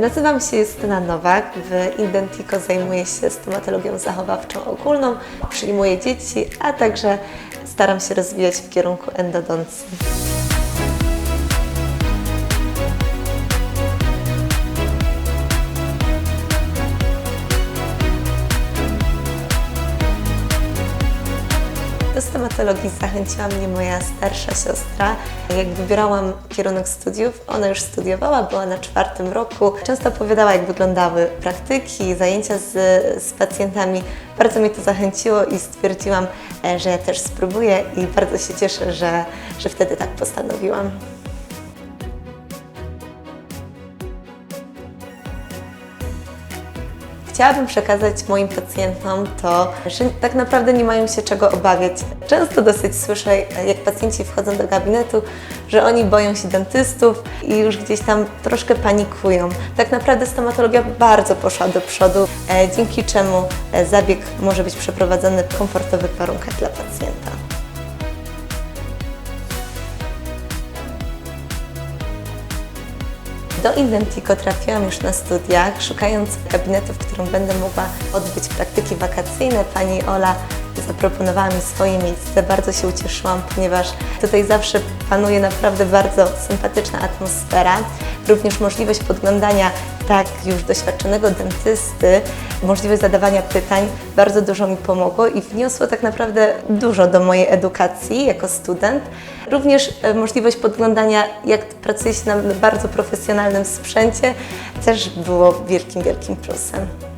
Nazywam się Justyna Nowak. W Indentico zajmuję się stomatologią zachowawczą ogólną, przyjmuję dzieci, a także staram się rozwijać w kierunku endodoncji. Do stomatologii zachęciła mnie moja starsza siostra. Jak wybierałam kierunek studiów, ona już studiowała, była na czwartym roku. Często opowiadała, jak wyglądały praktyki, zajęcia z, z pacjentami. Bardzo mnie to zachęciło i stwierdziłam, e, że ja też spróbuję i bardzo się cieszę, że, że wtedy tak postanowiłam. Chciałabym przekazać moim pacjentom to, że tak naprawdę nie mają się czego obawiać. Często dosyć słyszę, jak pacjenci wchodzą do gabinetu, że oni boją się dentystów i już gdzieś tam troszkę panikują. Tak naprawdę stomatologia bardzo poszła do przodu, e, dzięki czemu e, zabieg może być przeprowadzony w komfortowych warunkach dla pacjenta. Do Indentico trafiłam już na studiach, szukając gabinetu, w którym będę mogła odbyć praktyki wakacyjne. Pani Ola zaproponowała mi swoje miejsce. Bardzo się ucieszyłam, ponieważ tutaj zawsze panuje naprawdę bardzo sympatyczna atmosfera. Również możliwość podglądania tak już doświadczonego dentysty, możliwość zadawania pytań bardzo dużo mi pomogło i wniosło tak naprawdę dużo do mojej edukacji jako student. Również e, możliwość podglądania, jak pracuje się na bardzo profesjonalnym sprzęcie, też było wielkim, wielkim plusem.